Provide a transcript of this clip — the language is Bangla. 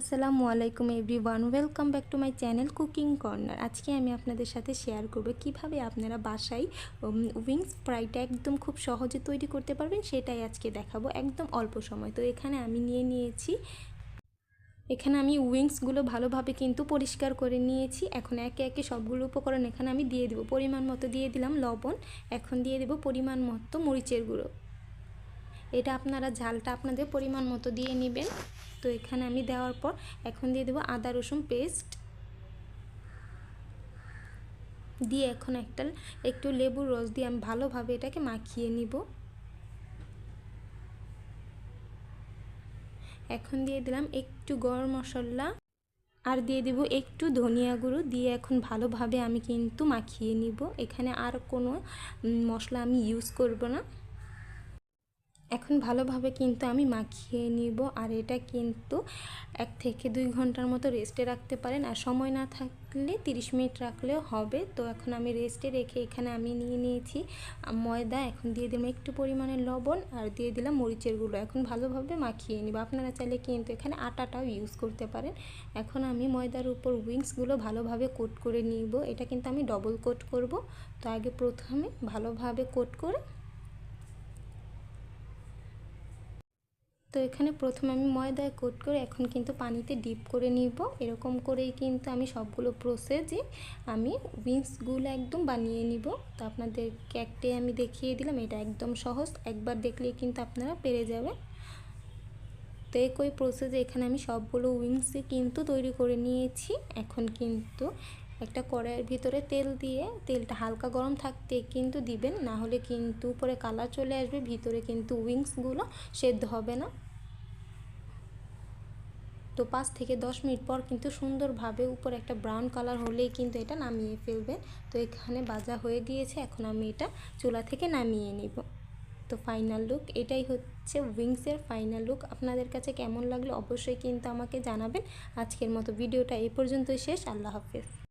আসসালামু আলাইকুম everyone, welcome back to my channel cooking corner. আজকে আমি আপনাদের সাথে শেয়ার করব কীভাবে আপনারা বাসায় উইংস ফ্রাইটা একদম খুব সহজে তৈরি করতে পারবেন, সেটাই আজকে দেখাবো একদম অল্প সময়। তো এখানে আমি নিয়ে নিয়েছি, এখানে আমি উইংসগুলো ভালোভাবে কিন্তু পরিষ্কার করে নিয়েছি। এখন একে একে সবগুলো উপকরণ এখানে আমি দিয়ে দেবো। পরিমাণ মতো দিয়ে দিলাম লবণ, এখন দিয়ে দেবো পরিমাণ মতো মরিচের গুঁড়ো। এটা আপনারা ঝালটা আপনাদের পরিমাণ মতো দিয়ে নেবেন। তো এখানে আমি দেওয়ার পর এখন দিয়ে দেবো আদা, রসুন পেস্ট। দিয়ে এখন একটা, একটু লেবুর রস দিয়ে আমি ভালোভাবে এটাকে মাখিয়ে নিব। এখন দিয়ে দিলাম একটু গরম মশলা। আর দিয়ে দেব একটু ধনিয়া গুঁড়ো দিয়ে এখন ভালোভাবে আমি কিন্তু মাখিয়ে নিব। এখানে আর কোনো মশলা আমি ইউজ করব না। এখন ভালোভাবে কিন্তু আমি মাখিয়ে নিব, আর এটা কিন্তু এক থেকে দুই ঘণ্টার মতো রেস্টে রাখতে পারেন। আর সময় না থাকলে তিরিশ মিনিট রাখলেও হবে। তো এখন আমি রেস্টে রেখে এখানে আমি নিয়ে নিয়েছি ময়দা, এখন দিয়ে দিলাম একটু পরিমাণে লবণ, আর দিয়ে দিলাম মরিচের গুঁড়ো। এখন ভালোভাবে মাখিয়ে নিব। আপনারা চাইলে কিন্তু এখানে আটাটাও ইউজ করতে পারেন। এখন আমি ময়দার উপর উইংসগুলো ভালোভাবে কোট করে নিব। এটা কিন্তু আমি ডবল কোট করব। তো আগে প্রথমে ভালোভাবে কোট করে তো এখানে প্রথমে আমি ময়দায় কোট করে এখন কিন্তু পানিতে ডিপ করে নিব। এরকম করেই কিন্তু আমি সবগুলো প্রসেসে আমি উইংসগুলো একদম বানিয়ে নিব। তো আপনাদের একটাই আমি দেখিয়ে দিলাম, এটা একদম সহজ। একবার দেখলেই কিন্তু আপনারা পেরে যাবেন। তো একই প্রসেসে এখানে আমি সবগুলো উইংসে কিন্তু তৈরি করে নিয়েছি। এখন কিন্তু একটা কড়াইয়ের ভিতরে তেল দিয়ে, তেলটা হালকা গরম থাকতে কিন্তু দিবেন, না হলে কিন্তু উপরে কালার চলে আসবে, ভিতরে কিন্তু উইংসগুলো সেদ্ধ হবে না। তো পাঁচ থেকে দশ মিনিট পর কিন্তু সুন্দরভাবে উপরে একটা ব্রাউন কালার হলেই কিন্তু এটা নামিয়ে ফেলবেন। তো এখানে বাজা হয়ে গিয়েছে, এখন আমি এটা চুলা থেকে নামিয়ে নিব। তো ফাইনাল লুক, এটাই হচ্ছে উইংসের ফাইনাল লুক। আপনাদের কাছে কেমন লাগল অবশ্যই কিন্তু আমাকে জানাবেন। আজকের মতো ভিডিওটা এই পর্যন্তই শেষ, আল্লাহ হাফেজ।